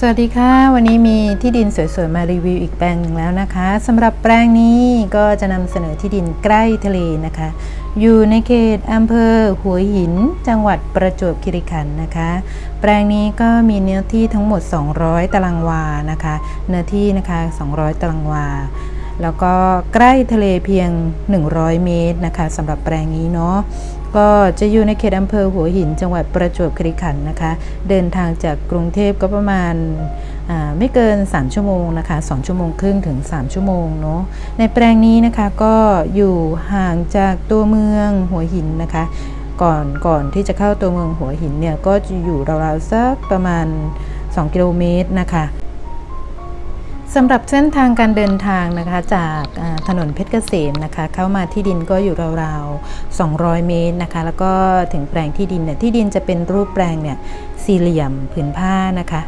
สวัสดีค่ะ วันนี้มีที่ดินสวยๆ มารีวิวอีกแปลงหนึ่งแล้วนะคะสำหรับแปลงนี้ก็จะนำเสนอที่ดินใกล้ทะเลนะคะ อยู่ในเขตอำเภอหัวหิน จังหวัดประจวบคีรีขันธ์นะคะ แปลงนี้ก็มีเนื้อที่ทั้งหมด 200 ตารางวานะคะ เนื้อที่นะคะ 200 ตารางวา แล้วก็ใกล้ทะเลเพียง 100 เมตรนะคะสำหรับแปลงนี้เนาะ ก็จะอยู่ในเขตอำเภอหัวหิน จังหวัดประจวบคีรีขันธ์นะคะ เดินทางจากกรุงเทพก็ประมาณาไม่เกิน 3 ชั่วโมงนะคะ 2 ชั่วโมงครึ่งถึง 3 ชั่วโมงเนาะในแปลงนี้นะคะก็อยู่ห่างจากตัวเมืองหัวหินนะคะ ก่อนก่อนที่จะเข้าตัวเมืองหัวหินเนี่ยก็จะอยู่ราวๆสักประมาณ 2 กิโลเมตรนะคะ สำหรับเส้นทางการเดินทางนะคะจากถนนเพชรเกษมนะคะเข้ามาที่ดินก็อยู่ราวๆ 200 เมตรนะคะแล้วก็ถึงแปลงที่ดินเนี่ยที่ดินจะเป็นรูปแปลงเนี่ยสี่เหลี่ยมผืนผ้านะคะ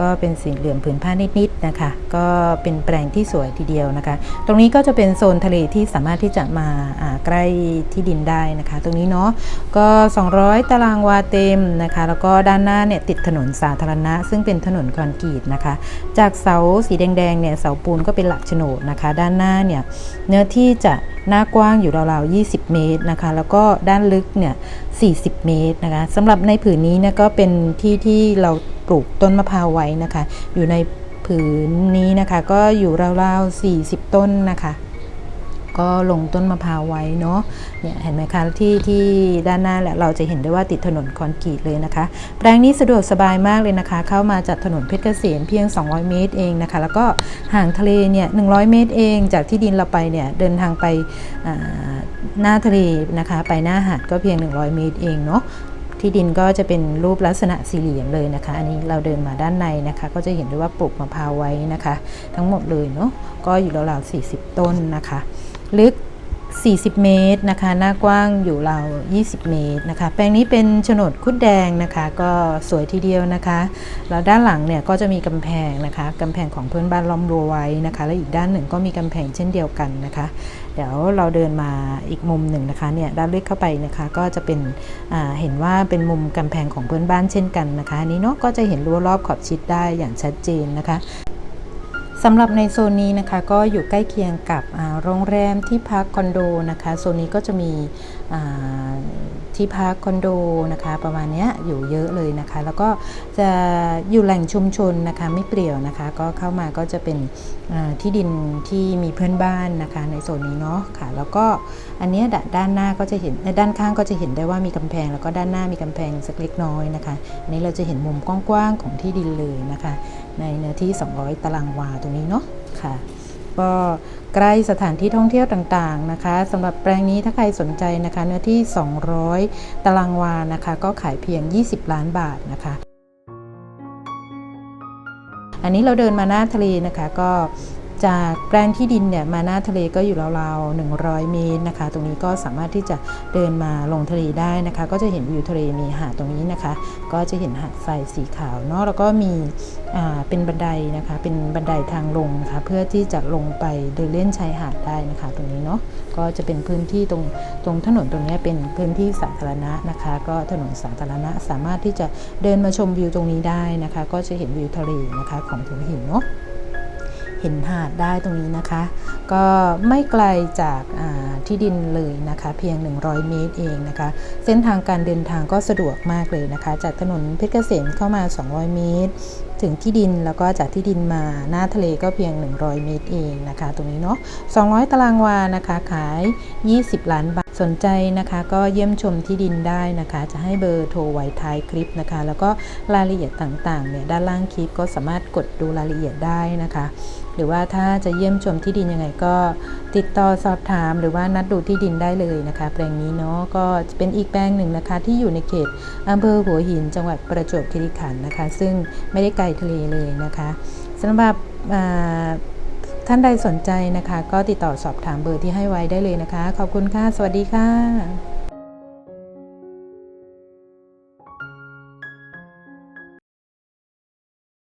ก็เป็นสีเหลี่ยมผืนผ้านิดๆนะคะ ก็เป็นแปลงที่สวยทีเดียวนะคะ ตรงนี้ก็จะเป็นโซนทะเลที่สามารถที่จะมาอ่าใกล้ที่ดินได้นะคะ ตรงนี้เนาะก็ 200 ตารางวาเต็มนะคะ แล้วก็ด้านหน้าเนี่ยติดถนนสาธารณะ ซึ่งเป็นถนนคอนกรีตนะคะ จากเสาสีแดงๆเนี่ยเสาปูนก็เป็นหลักโฉนดนะคะ ด้านหน้าเนี่ยเนื้อที่จะหน้ากว้างอยู่ราวๆ 20 เมตรนะคะ แล้วก็ด้านลึกเนี่ย 40 เมตรนะคะสำหรับในผืนนี้เนี่ยก็เป็นที่ที่เราปลูกต้นมะพร้าวไว้นะคะ อยู่ในผืนนี้นะคะก็อยู่ราวๆ40 ต้นนะคะ ก็ลงต้นมะพร้าวไว้เนาะเนี่ยเห็นไหมคะที่ที่ด้านหน้าแหละเราจะเห็นได้ว่าติดถนนคอนกรีตเลยนะคะ แปลงนี้สะดวกสบายมากเลยนะคะ เข้ามาจากถนนเพชรเกษมเพียง 200 เมตรเองนะคะ แล้วก็ห่างทะเลเนี่ย100 เมตรเอง จากที่ดินเราไปเนี่ยเดินทางไปหน้าทะเลนะคะ ไปหน้าหาดก็เพียง 100 เมตรเองเนาะ ที่ดินก็จะเป็นรูปลักษณะสี่เหลี่ยมเลยนะคะ อันนี้เราเดินมาด้านในนะคะ ก็จะเห็นได้ว่าปลูกมะพร้าวไว้นะคะ ทั้งหมดเลยเนาะก็อยู่ราวๆ40 ต้นนะคะ ลึก 40 เมตรนะคะ หน้ากว้างอยู่ราว20 เมตรนะคะ แปลงนี้เป็นโฉนดคุดแดงนะคะ ก็สวยทีเดียวนะคะ แล้วด้านหลังเนี่ยก็จะมีกำแพงนะคะกำแพงของเพื่อนบ้านล้อมรั้วไว้นะคะ และอีกด้านหนึ่งก็มีกำแพงเช่นเดียวกันนะคะ เดี๋ยวเราเดินมาอีกมุมหนึ่งนะคะเนี่ยด้านลึกเข้าไปนะคะก็จะเป็นเห็นว่าเป็นมุมกำแพงของเพื่อนบ้านเช่นกันนะคะอันนี้เนาะก็จะเห็นรั้วรอบขอบชิดได้อย่างชัดเจนนะคะ สำหรับในโซนนี้นะคะก็อยู่ใกล้เคียงกับโรงแรมที่พักคอนโดนะคะโซนนี้ก็จะมี ที่พักคอนโดนะคะ ประมาณนี้อยู่เยอะเลยนะคะ แล้วก็จะอยู่แหล่งชุมชนนะคะไม่เปลี่ยวนะคะ ก็เข้ามาก็จะเป็นที่ดินที่มีเพื่อนบ้านนะคะ ในโซนนี้เนาะค่ะ แล้วก็อันเนี้ยด้านหน้าก็จะเห็นด้านข้างก็จะเห็นได้ว่ามีกำแพง แล้วก็ด้านหน้ามีกำแพงสักเล็กน้อยนะคะอันนี้เราจะเห็นมุมกว้างๆของที่ดินเลยนะคะ ในเนื้อที่ 200 ตารางวาตรงนี้เนาะค่ะ ก็ใกล้สถานที่ท่องเที่ยวต่างๆนะคะสำหรับแปลงนี้ถ้าใครสนใจนะคะ เนื้อที่ 200 ตารางวานะคะ ก็ขายเพียง 20 ล้านบาทนะคะ อันนี้เราเดินมาหน้าทะเลนะคะก็ จากแปลงที่ดินเนี่ยมาหน้าทะเลก็อยู่ราวๆ100 เมตรนะคะ ตรงนี้ก็สามารถที่จะเดินมาลงทะเลได้นะคะ ก็จะเห็นวิวทะเลมีหาดตรงนี้นะคะ ก็จะเห็นหาดทรายสีขาวเนาะแล้วก็มีอ่าเป็นบันไดนะคะ เป็นบันไดทางลงนะคะเพื่อที่จะลงไปเดินเล่นชายหาดได้นะคะ ตรงนี้เนาะก็จะเป็นพื้นที่ตรงตรงถนนตรงนี้เป็นพื้นที่สาธารณะนะคะ ก็ถนนสาธารณะสามารถที่จะเดินมาชมวิวตรงนี้ได้นะคะ ก็จะเห็นวิวทะเลนะคะของหัวหินเนาะ เห็นหาดได้ตรงนี้นะคะ ก็ไม่ไกลจากาที่ดินเลยนะคะ เพียง 100 เมตรเองนะคะ เส้นทางการเดินทางก็สะดวกมากเลยนะคะ จากถนนเพชรเกษมเข้ามา 200 เมตร ถึงที่ดินแล้วก็จากที่ดินมาหน้าทะเลก็เพียง 100 เมตรเองนะคะ ตรงนี้เนาะ200 ตารางวานะคะขาย 20 ล้านบาท สนใจนะคะก็เยี่ยมชมที่ดินได้นะคะ จะให้เบอร์โทรไว้ท้ายคลิปนะคะ แล้วก็รายละเอียดต่างๆเนี่ยด้านล่างคลิปก็สามารถกดดูรายละเอียดได้นะคะ หรือว่าถ้าจะเยี่ยมชมที่ดินยังไงก็ ติดต่อสอบถามหรือว่านัดดูที่ดินได้เลยนะคะ แปลงนี้เนาะก็เป็นอีกแปลงหนึ่งนะคะที่อยู่ในเขตอำเภอหัวหินจังหวัดประจวบคีรีขันธ์นะคะ ซึ่งไม่ได้ไกลทะเลเลยนะคะสำหรับ ท่านใดสนใจนะคะ ก็ติดต่อสอบถามเบอร์ที่ให้ไว้ได้เลยนะคะ ขอบคุณค่ะ สวัสดีค่ะ